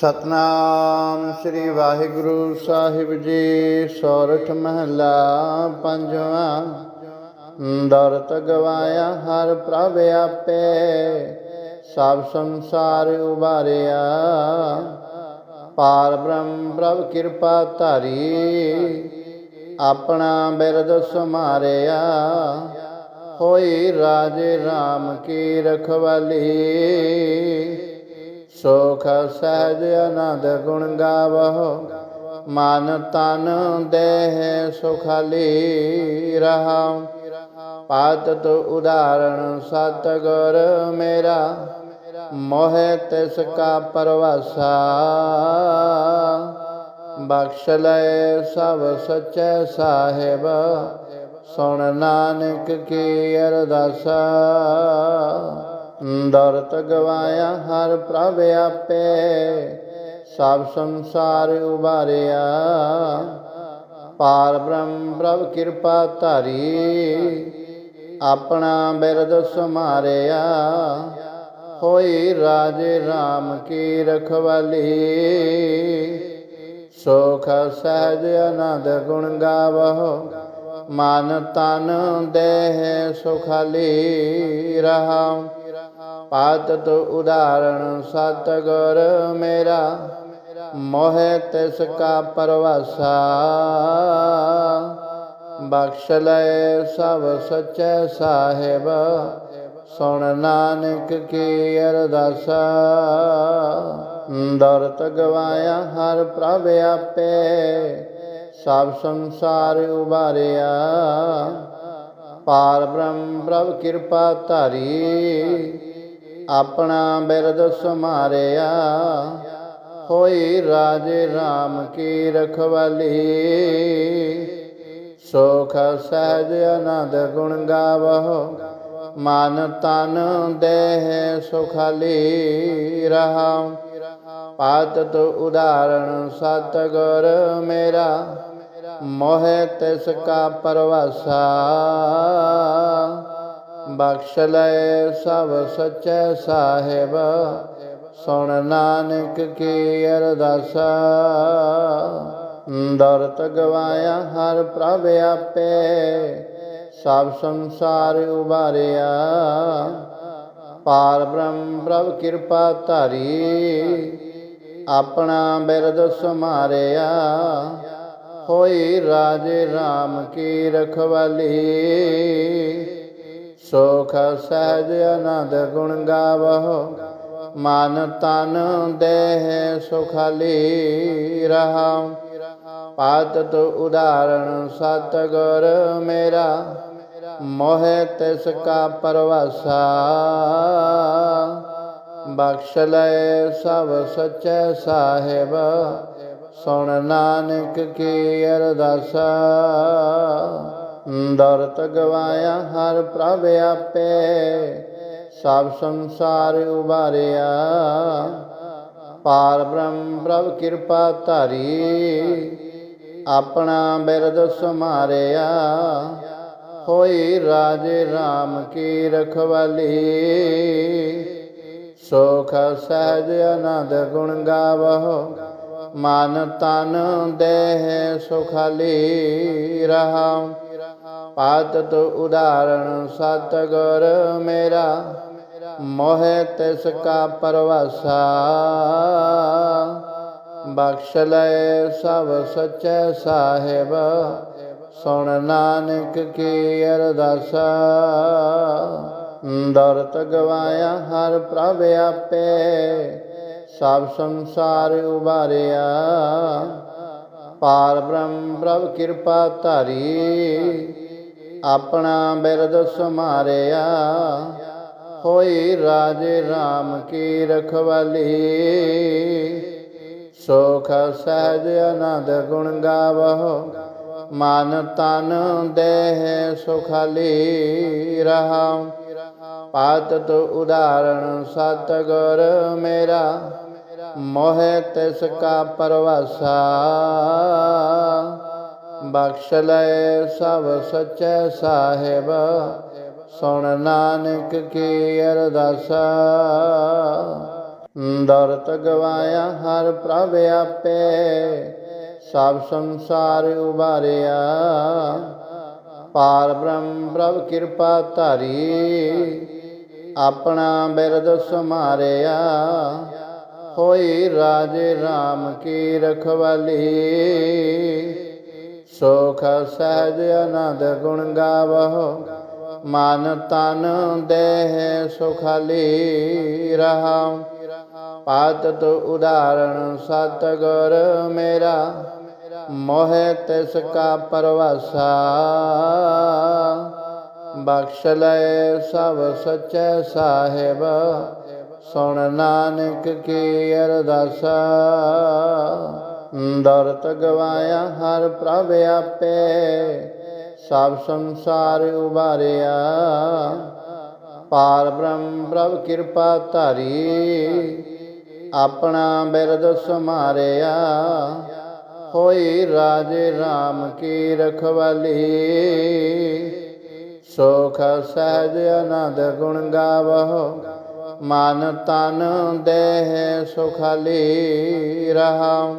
ਸਤਨਾਮ ਸ੍ਰੀ ਵਾਹਿਗੁਰੂ ਸਾਹਿਬ ਜੀ, ਸੋਰਠ ਮਹਲਾ ਪੰਜਵਾਂ। ਦਰਤ ਗਵਾਇਆ ਹਰ ਪ੍ਰਭ ਆਪੇ। ਸਭ ਸੰਸਾਰ ਉਬਾਰਿਆ ਪਾਰ ਬ੍ਰਹਮ ਪ੍ਰਭ ਕਿਰਪਾ ਧਾਰੀ। ਆਪਣਾ ਬਿਰਦ ਸਮਾਰਿਆ ਹੋਈ ਰਾਜੇ RAM ਕੀ ਰਖਵਾਲੀ। ਸੁਖ ਸਹਿਜ ਅਨੰਦ ਗੁਣ ਗਾਵਹੁ, ਮਨ ਤਨ ਦੇਹ ਸੁਖਾਲੀ ਰਹਾਉ। ਪਾਤ ਤੋ ਉਦਾਹਰਣ ਸਤ ਗੁਰ ਮੇਰਾ, ਮੋਹਿ ਤਿਸ ਕਾ ਪਰਵਾਸਾ। ਬਖਸ਼ ਲੈ ਸਭ ਸਚੈ ਸਾਹਿਬ, ਸੁਣ ਨਾਨਕ ਕੀ ਅਰਦਾਸਾ। ਅੰਦਰ ਗਵਾਇਆ ਹਰ ਪ੍ਰਭ ਆਪੇ ਸਭ ਸੰਸਾਰ ਉਬਾਰਿਆ ਪਾਰ ਬ੍ਰਹਮ ਪ੍ਰਭ ਕਿਰਪਾ ਧਾਰੀ, ਆਪਣਾ ਬਿਰਦ ਸਮਾਰਿਆ ਹੋਈ ਰਾਜੇ RAM ਕੀ ਰਖਵਾਲੀ, ਸੋਖ ਸਹਿਜ ਆਨੰਦ ਗੁਣ ਗਾਵੋ। ਮਨ ਤਨ ਦੇਹ ਸੁਖਾਲੀ ਰਹਾਉ। ਪਾਤ ਤੋ ਉਦਾਹਰਣ ਸਤ ਮੇਰਾ, ਮੋਹਿ ਤਿਸ ਕਾ ਪਰਵਾਸਾ। ਬਖਸ਼ ਲੈ ਸਭ ਸਚੈ ਸਾਹਿਬ, ਸੁਣ ਨਾਨਕ ਕੀ ਅਰਦਾਸਾ। ਦਰਤ ਗਵਾਇਆ ਹਰ ਪ੍ਰਭ ਆਪੇ, ਸਭ ਸੰਸਾਰ ਉਬਾਰਿਆ ਪਾਰ ਬ੍ਰਹਮ ਪ੍ਰਭ ਕਿਰਪਾ ਧਾਰੀ ਆਪਣਾ ਬਿਰਦ ਸਮਾਰਿਆ, ਹੋਈ ਰਾਜੇ RAM ਕੀ ਰਖਵਾਲੀ। ਸੋਖ ਸਹਿਜ ਅਨੰਦ ਗੁਣ ਗਾਵਹੁ, ਮਨ ਤਨ ਦੇਹ ਸੁਖਾਲੀ ਰਹਾਉ। ਪਾਤ ਤੋ ਉਦਾਹਰਣ ਸਤ ਗੁਰ ਮੇਰਾ, ਮੋਹਿ ਤਿਸ ਕਾ ਪਰਵਾਸਾ। ਬਖਸ਼ ਲੈ ਸਭ ਸਚੈ ਸਾਹਿਬ। ਸੁਣ ਨਾਨਕ ਕੀ ਅਰਦਾਸ। ਦਰਤ ਗਵਾਇਆ ਹਰ ਪ੍ਰਭ ਆਪੇ। ਸਭ ਸੰਸਾਰ ਉਬਾਰਿਆ ਪਾਰ ਬ੍ਰਹਮ ਪ੍ਰਭ ਕਿਰਪਾ ਧਾਰੀ। ਆਪਣਾ ਬਿਰਦ ਸਮਾਰਿਆ ਹੋਈ ਰਾਜੇ RAM ਕੀ ਰਖਵਾਲੀ। ਸੁਖ ਸਹਿਜ ਅਨੰਦ ਗੁਣ ਗਾਵਹੁ, ਮਨ ਤਨ ਦੇਹ ਸੁਖਾਲੀ ਰਹਾਉ। ਪਾਤ ਤੋ ਉਦਾਹਰਣ ਸਤ ਗੁਰ ਮੇਰਾ, ਮੋਹਿ ਤਿਸ ਕਾ ਪਰਵਾਸਾ। ਬਖਸ਼ ਲੈ ਸਭ ਸਚੈ ਸਾਹਿਬ, ਸੁਣ ਨਾਨਕ ਕੀ ਅਰਦਾਸਾ। ਦਰਤ ਗਵਾਇਆ ਹਰ ਪ੍ਰਭ ਆਪੇ। ਸਭ ਸੰਸਾਰ ਉਬਾਰਿਆ ਪਾਰ ਬ੍ਰਹਮ ਪ੍ਰਭ ਕਿਰਪਾ ਧਾਰੀ। ਆਪਣਾ ਬਿਰਦ ਸਮਾਰਿਆ ਹੋਈ ਰਾਜੇ RAM ਕੀ ਰਖਵਾਲੀ। ਸੋਖ ਸਹਿਜ ਅਨੰਦ ਗੁਣ ਗਾਵਹੁ। ਮਨ ਤਨ ਦੇਹ ਸੁਖਾਲੀ ਰਹਾਉ। ਪਾਤ ਤੋ ਉਦਾਹਰਣ, ਸਤਗੁਰ ਮੇਰਾ, ਮੋਹਿ ਤਿਸ ਕਾ ਪਰਵਾਸਾ। ਬਖਸ਼ ਲੈ ਸਭ ਸਚੈ ਸਾਹਿਬ, ਸੁਣ ਨਾਨਕ ਕੀ ਅਰਦਾਸਾ। ਦਰਤ ਗਵਾਇਆ ਹਰ ਪ੍ਰਭ ਆਪੇ, ਸਭ ਸੰਸਾਰ ਉਬਾਰਿਆ। ਪਾਰ ਬ੍ਰਹਮ ਪ੍ਰਭ ਕਿਰਪਾ ਧਾਰੀ ਆਪਣਾ ਬਿਰਦ ਸਮਾਰਿਆ, ਹੋਈ ਰਾਜੇ RAM ਕੀ ਰਖਵਾਲੀ। ਸੋਖ ਸਹਿਜ ਆਨੰਦ ਗੁਣ ਗਾਵਹੁ, ਮਨ ਤਨ ਦੇਹ ਸੁਖਾਲੀ ਰਹਾਉ। ਪਾਤ ਤੋ ਉਦਾਹਰਣ ਸਤ ਗੁਰ ਮੇਰਾ, ਮੋਹਿ ਤਿਸ ਕਾ ਪਰਵਾਸਾ। ਬਖਸ਼ ਲੈ ਸਭ ਸਚੈ ਸਾਹਿਬ, ਸੁਣ ਨਾਨਕ ਕੀ ਅਰਦਾਸ। ਦਰਤ ਗਵਾਇਆ ਹਰ ਪ੍ਰਭ ਆਪੇ, ਸਭ ਸੰਸਾਰ ਉਬਾਰਿਆ ਪਾਰ ਬ੍ਰਹਮ ਪ੍ਰਭ ਕਿਰਪਾ ਧਾਰੀ, ਆਪਣਾ ਬਿਰਦ ਸਮਾਰਿਆ ਹੋਈ ਰਾਜੇ RAM ਕੀ ਰਖਵਾਲੀ। ਸੁਖ ਸਹਿਜ ਅਨੰਦ ਗੁਣ ਗਾਵਹੁ, ਮਨ ਤਨ ਦੇਹ ਸੁਖਾਲੀ ਪਾਤ ਪਾਤਤ ਉਦਾਹਰਣ ਸਤਗੁਰ ਮੇਰਾ, ਮੋਹ ਤਿਸ ਕਾ ਪਰਵਾਸਾ। ਬਖਸ਼ ਲੈ ਸਭ ਸਚੈ ਸਾਹਿਬ, ਸੁਣ ਨਾਨਕ ਕੀ ਅਰਦਾਸਾ। ਦਰਤ ਗਵਾਇਆ ਹਰ ਪ੍ਰਭ ਆਪੇ ਸਭ ਸੰਸਾਰ ਉਬਾਰਿਆ ਪਾਰ ਬ੍ਰਹਮ ਪ੍ਰਭ ਕਿਰਪਾ ਧਾਰੀ, ਆਪਣਾ ਬਿਰਦ ਸਮਾਰਿਆ ਹੋਈ ਰਾਜੇ RAM ਕੀ ਰਖਵਾਲੀ, ਸੋਖ ਸਹਿਜ ਅਨੰਦ ਗੁਣ ਗਾਵਹੁ ਮਨ ਤਨ ਦੇਹ ਸੁਖਾਲੀ ਰਹਾਉ।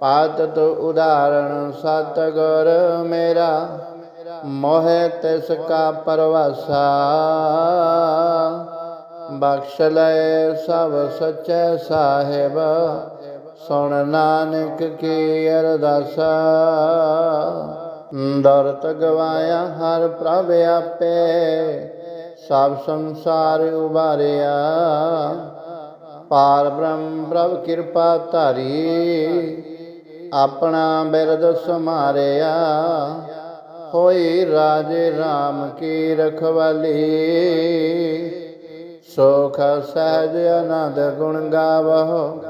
ਪਾਤਤ ਉਦਾਹਰਣ, ਸਤਗੁਰ ਮੇਰਾ, ਮੋਹਿ ਤਿਸ ਕਾ ਪਰਵਾਸਾ। ਬਖਸ਼ ਲੈ ਸਭ ਸਚੈ ਸਾਹਿਬ, ਸੁਣ ਨਾਨਕ ਕੀ ਅਰਦਾਸਾ। ਦਰਤ ਗਵਾਇਆ ਹਰ ਪ੍ਰਭ ਆਪੇ, ਸਭ ਸੰਸਾਰ ਉਬਾਰਿਆ ਪਾਰ ਬ੍ਰਹਮ ਪ੍ਰਭ ਕਿਰਪਾ ਧਾਰੀ ਆਪਣਾ ਬਿਰਦ ਸਮਾਰਿਆ। ਹੋਈ ਰਾਜੇ RAM ਕੀ ਰਖਵਾਲੀ। ਸੋਖ ਸਹਿਜ ਆਨੰਦ ਗੁਣ ਗਾਵਹੁ।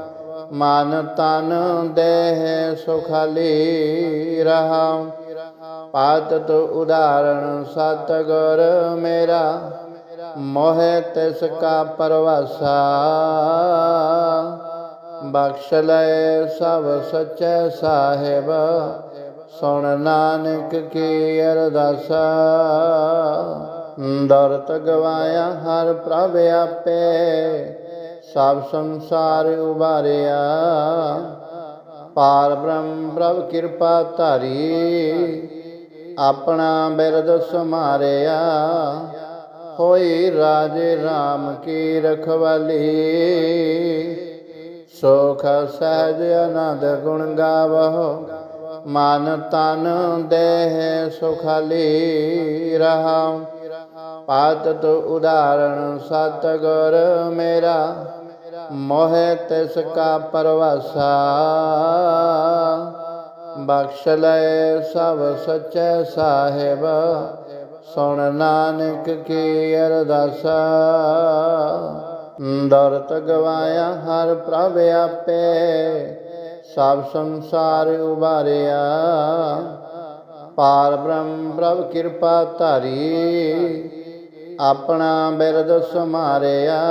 ਮਨ ਤਨ ਦੇਹ ਸੁਖਾਲੀ ਰਹਾਉ। ਪਾਤਤ ਉਦਾਹਰਣ ਸਤਗੁਰ ਮੇਰਾ। ਮੋਹਿ ਤਿਸ ਕਾ ਪਰਵਾਸਾ। ਬਖਸ਼ ਲੈ ਸਭ ਸਚੈ ਸਾਹਿਬ, ਸੁਣ ਨਾਨਕ ਕੀ ਅਰਦਾਸ। ਦਰਤ ਗਵਾਇਆ ਹਰ ਪ੍ਰਭ ਆਪੇ, ਸਭ ਸੰਸਾਰ ਉਬਾਰਿਆ ਪਾਰ ਬ੍ਰਹਮ ਪ੍ਰਭ ਕਿਰਪਾ ਧਾਰੀ, ਆਪਣਾ ਬਿਰਦ ਸਮਾਰਿਆ ਹੋਈ ਰਾਜੇ RAM ਕੀ ਰਖਵਾਲੀ। ਸੁਖ ਸਹਿਜ ਅਨੰਦ ਗੁਣ ਗਾਵਹੁ, ਮਨ ਤਨ ਦੇਹ ਸੁਖਾਲੀ ਪਾਤ ਪਾਤਤ ਉਦਾਹਰਣ ਸਤਗੁਰ ਮੇਰਾ, ਮੋਹਿ ਤਿਸ ਕਾ ਪਰਵਾਸਾ। ਬਖਸ਼ ਲੈ ਸਭ ਸਚੈ ਸਾਹਿਬ, ਸੁਣ ਨਾਨਕ ਕੀ ਅਰਦਾਸਾ। ਦਰਤ ਗਵਾਇਆ ਹਰ ਪ੍ਰਭ ਆਪੇ। ਸਭ ਸੰਸਾਰ ਉਬਾਰਿਆ ਪਾਰ ਬ੍ਰਹਮ ਪ੍ਰਭ ਕਿਰਪਾ ਧਾਰੀ। ਆਪਣਾ ਬਿਰਦ ਸਮਾਰਿਆ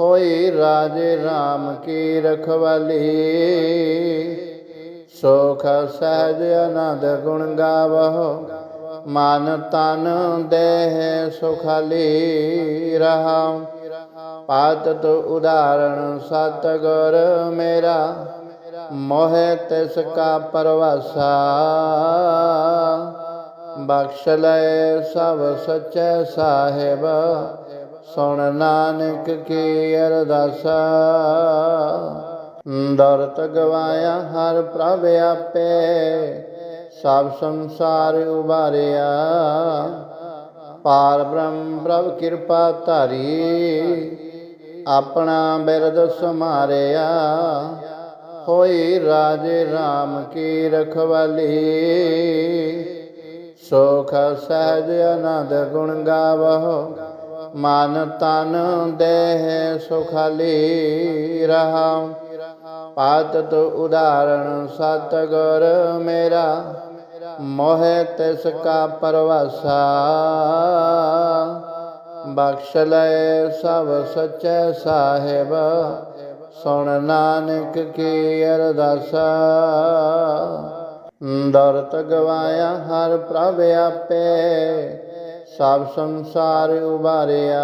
ਹੋਈ ਰਾਜੇ RAM ਕੀ ਰਖਵਾਲੀ। ਸੋਖ ਸਹਿਜ ਆਨੰਦ ਗੁਣ ਗਾਵਹੁ ਮਨ ਤਨ ਦੇਹ ਸੁਖਾਲੀ ਰਹਾਉ। ਪਾਤਤ ਉਦਾਹਰਣ, ਸਤਗੁਰ ਮੇਰਾ, ਮੋਹਿ ਤਿਸ ਕਾ ਪਰਵਾਸਾ। ਬਖਸ਼ ਲੈ ਸਭ ਸਚੈ ਸਾਹਿਬ, ਸੁਣ ਨਾਨਕ ਕੀ ਅਰਦਾਸਾ। ਦਰਤ ਗਵਾਇਆ ਹਰ ਪ੍ਰਭ ਆਪੇ, ਸਭ ਸੰਸਾਰ ਉਬਾਰਿਆ। ਪਾਰ ਬ੍ਰਹਮ ਪ੍ਰਭ ਕਿਰਪਾ ਧਾਰੀ ਆਪਣਾ ਬਿਰਦ ਸਮਾਰਿਆ। ਹੋਈ ਰਾਜੇ RAM ਕੀ ਰਖਵਾਲੀ। ਸੋਖ ਸਹਿਜ ਅਨੰਦ ਗੁਣ ਗਾਵਹੁ। ਮਨ ਤਨ ਦੇਹ ਸੁਖਾਲੀ ਰਹਾਉ। ਪਾਤਤ ਉਦਾਹਰਣ ਸਤਗੁਰ ਮੇਰਾ। ਮੋਹਿ ਤਿਸ ਕਾ ਪਰਵਾਸਾ। ਬਖਸ਼ ਲੈ, ਸਭ ਸਚੈ ਸਾਹਿਬ। ਸੁਣ ਨਾਨਕ ਕੀ ਅਰਦਾਸ। ਦਰਤ ਗਵਾਇਆ ਹਰ ਪ੍ਰਭ ਆਪੇ। ਸਭ ਸੰਸਾਰ ਉਬਾਰਿਆ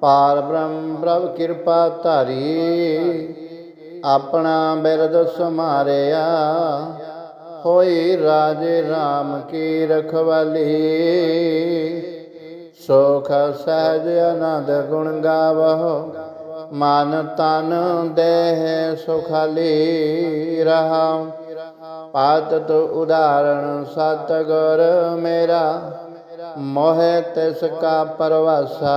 ਪਾਰ ਬ੍ਰਹਮ ਪ੍ਰਭ ਕਿਰਪਾ ਧਾਰੀ। ਆਪਣਾ ਬਿਰਦ ਸਮਾਰਿਆ। ਹੋਈ ਰਾਜੇ RAM ਕੀ ਰਖਵਾਲੀ। ਸੁਖ ਸਹਿਜ ਅਨੰਦ ਗੁਣ ਗਾਵਹੁ, ਮਨ ਤਨ ਦੇਹ ਸੁਖਾਲੀ ਰਹਾ ਪਾਤਤ ਉਦਾਹਰਣ ਸਤਗੁਰ ਮੇਰਾ, ਮੋਹ ਤਿਸ ਕਾ ਪਰਵਾਸਾ।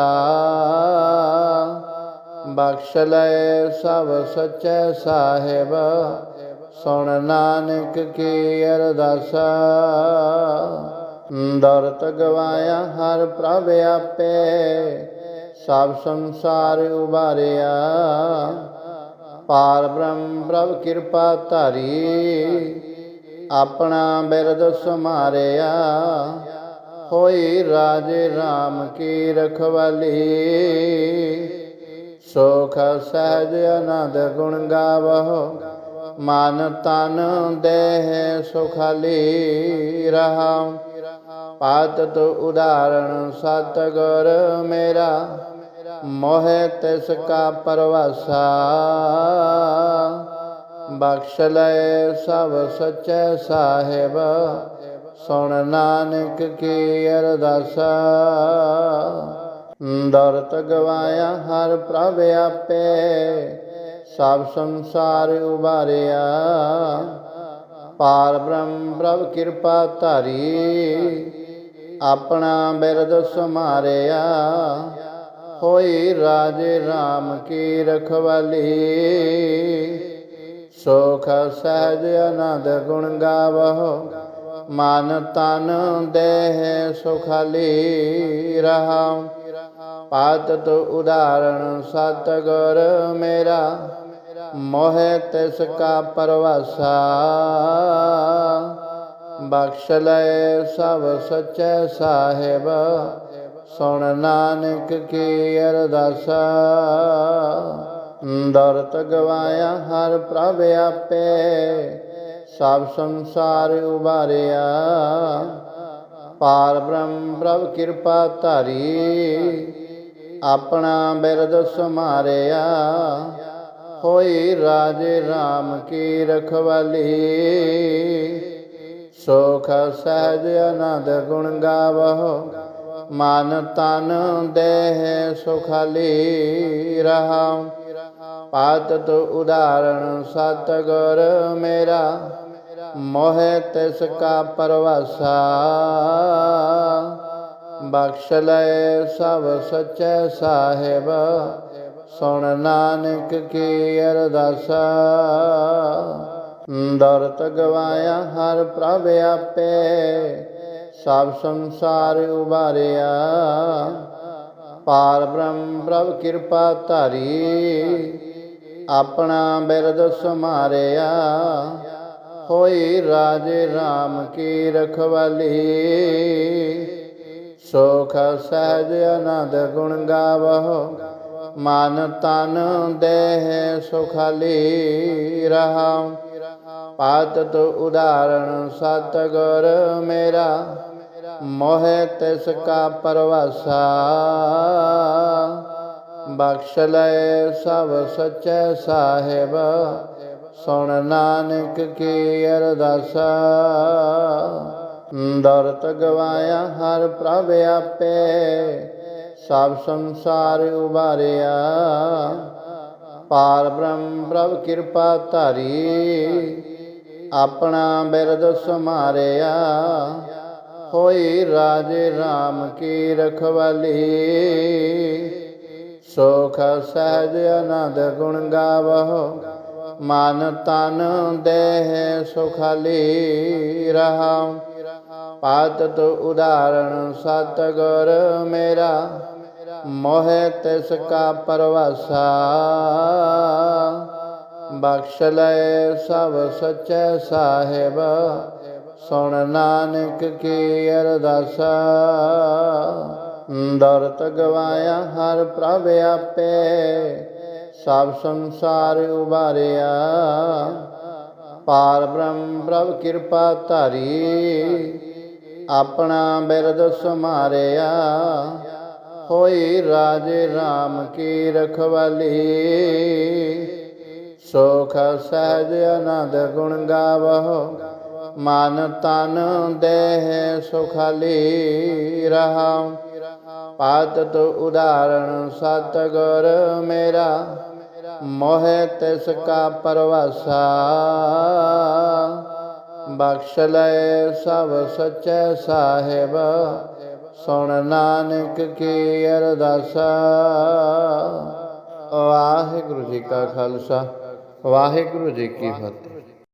ਬਖਸ਼ ਲੈ ਸਭ ਸਚੈ ਸਾਹਿਬ, ਸੁਣ ਨਾਨਕ ਕੀ ਅਰਦਾਸਾ। ਦਰਤ ਗਵਾਇਆ ਹਰ ਪ੍ਰਭ ਆਪੇ। ਸਭ ਸੰਸਾਰ ਉਬਾਰਿਆ ਪਾਰ ਬ੍ਰਹਮ, ਪ੍ਰਭ ਕਿਰਪਾ ਧਾਰੀ। ਆਪਣਾ ਬਿਰਦ ਸਮਾਰਿਆ ਹੋਈ ਰਾਜੇ RAM ਕੀ ਰਖਵਾਲੀ। ਸੁਖ ਸਹਿਜ ਅਨੰਦ ਗੁਣ ਗਾਵਹੁ। ਮਨ ਤਨ ਦੇਹ ਸੁਖਾਲੀ ਰਹਾ ਪਾਤਤ ਉਦਾਹਰਣ, ਸਤਗੁਰ ਮੇਰਾ, ਮੋਹਿ ਤਿਸ ਕਾ ਪਰਵਾਸਾ। ਬਖਸ਼ ਲੈ ਸਭ ਸਚੈ ਸਾਹਿਬ, ਸੁਣ ਨਾਨਕ ਕੀ ਅਰਦਾਸਾ। ਦਰਤ ਗਵਾਇਆ ਹਰ ਪ੍ਰਭ ਆਪੇ, ਸਭ ਸੰਸਾਰ ਉਬਾਰਿਆ ਪਾਰ ਬ੍ਰਹਮ ਪ੍ਰਭ ਕਿਰਪਾ ਧਾਰੀ ਆਪਣਾ ਬਿਰਦ ਸਮਾਰਿਆ। ਹੋਈ ਰਾਜੇ RAM ਕੀ ਰਖਵਾਲੀ। ਸੁਖ ਸਹਿਜ ਅਨੰਦ ਗੁਣ ਗਾਵਹੁ। ਮਨ ਤਨ ਦੇਹ ਸੁਖਾਲੀ ਰਹਾ ਪਾਤਤ ਉਦਾਹਰਣ ਸਤਗੁਰ ਮੇਰਾ। ਮੋਹਿ ਤਿਸ ਕਾ ਪਰਵਾਸਾ। ਬਖਸ਼ ਲੈ ਸਭ ਸਚੈ ਸਾਹਿਬ। ਸੁਣ ਨਾਨਕ ਕੀ ਅਰਦਾਸ। ਦਰਤ ਗਵਾਇਆ ਹਰ ਪ੍ਰਭ ਆਪੇ। ਸਭ ਸੰਸਾਰ ਉਬਾਰਿਆ ਪਾਰ ਬ੍ਰਹਮ ਪ੍ਰਭ ਕਿਰਪਾ ਧਾਰੀ। ਆਪਣਾ ਬਿਰਦ ਸਮਾਰਿਆ ਹੋਈ ਰਾਜੇ RAM ਕੀ ਰਖਵਾਲੀ। ਸੁਖ ਸਹਿਜ ਅਨੰਦ ਗੁਣ ਗਾਵਹੁ, ਮਨ ਤਨ ਦੇਹ ਸੁਖਾਲੀ ਰਹਾ ਪਾਤਤ ਉਦਾਹਰਣ ਸਤਗੁਰ ਮੇਰਾ, ਮੋਹਿ ਤਿਸ ਕਾ ਪਰਵਾਸਾ। ਬਖਸ਼ ਲੈ ਸਭ ਸਚੈ ਸਾਹਿਬ, ਸੁਣ ਨਾਨਕ ਕੀ ਅਰਦਾਸਾ। ਦਰਤ ਗਵਾਇਆ ਹਰ ਪ੍ਰਭ ਆਪੇ। ਸਭ ਸੰਸਾਰ ਉਬਾਰਿਆ ਪਾਰ ਬ੍ਰਹਮ ਪ੍ਰਭ ਕਿਰਪਾ ਧਾਰੀ। ਆਪਣਾ ਬਿਰਦ ਸਮਾਰਿਆ ਹੋਈ ਰਾਜੇ RAM ਕੀ ਰਖਵਾਲੀ। ਸੁਖ ਸਹਿਜ ਅਨੰਦ ਗੁਣ ਗਾਵਹੁ। ਮਨ ਤਨ ਦੇਹ ਸੁਖਾਲੀ ਰਹਾ ਪਾਤਤ ਉਦਾਹਰਣ, ਸਤਗੁਰ ਮੇਰਾ, ਮੋਹਿ ਤਿਸ ਕਾ ਪਰਵਾਸਾ। ਬਖਸ਼ ਲੈ ਸਭ ਸਚੈ ਸਾਹਿਬ, ਸੁਣ ਨਾਨਕ ਕੀ ਅਰਦਾਸਾ। ਦਰਤ ਗਵਾਇਆ ਹਰ ਪ੍ਰਭ ਆਪੇ, ਸਭ ਸੰਸਾਰ ਉਬਾਰਿਆ ਪਾਰ ਬ੍ਰਹਮ ਪ੍ਰਭ ਕਿਰਪਾ ਧਾਰੀ ਆਪਣਾ ਬਿਰਦ ਸਮਾਰਿਆ। ਹੋਈ ਰਾਜੇ RAM ਕੀ ਰਖਵਾਲੀ। ਸੁਖ ਸਹਿਜ ਅਨੰਦ ਗੁਣ ਗਾਵਹੁ। ਮਨ ਤਨ ਦੇਹ ਸੁਖਾਲੀ ਰਹਾ ਪਾਤਤ ਉਦਾਹਰਣ ਸਤਗੁਰ ਮੇਰਾ। ਮੋਹਿ ਤਿਸ ਕਾ ਪਰਵਾਸਾ। ਬਖਸ਼ ਲੈ ਸਭ ਸਚੈ ਸਾਹਿਬ। ਸੁਣ ਨਾਨਕ ਕੀ ਅਰਦਾਸਾ। ਦਰਤ ਗਵਾਇਆ ਹਰ ਪ੍ਰਭ ਆਪੇ। ਸਭ ਸੰਸਾਰ ਉਬਾਰਿਆ ਪਾਰ ਬ੍ਰਹਮ ਪ੍ਰਭ ਕਿਰਪਾ ਧਾਰੀ। ਆਪਣਾ ਬਿਰਦ ਸਮਾਰਿਆ ਹੋਈ ਰਾਜੇ RAM ਕੀ ਰਖਵਾਲੀ। ਸੁਖ ਸਹਿਜ ਅਨੰਦ ਗੁਣ ਗਾਵਹੁ, ਮਨ ਤਨ ਦੇਹ ਸੁਖਾਲੀ ਰਹਾਉ। ਪਾਤਤ ਉਦਾਹਰਣ ਸਤਗੁਰ ਮੇਰਾ, ਮੋਹ ਤਿਸ ਕਾ ਪਰਵਾਸਾ। ਬਖਸ਼ ਲੈ ਸਭ ਸਚੈ ਸਾਹਿਬ, ਸੁਣ ਨਾਨਕ ਕੀ ਅਰਦਾਸਾ। ਵਾਹਿਗੁਰੂ ਜੀ ਕਾ ਖਾਲਸਾ। ਵਾਹਿਗੁਰੂ ਜੀ ਕੀ ਫਤਿਹ।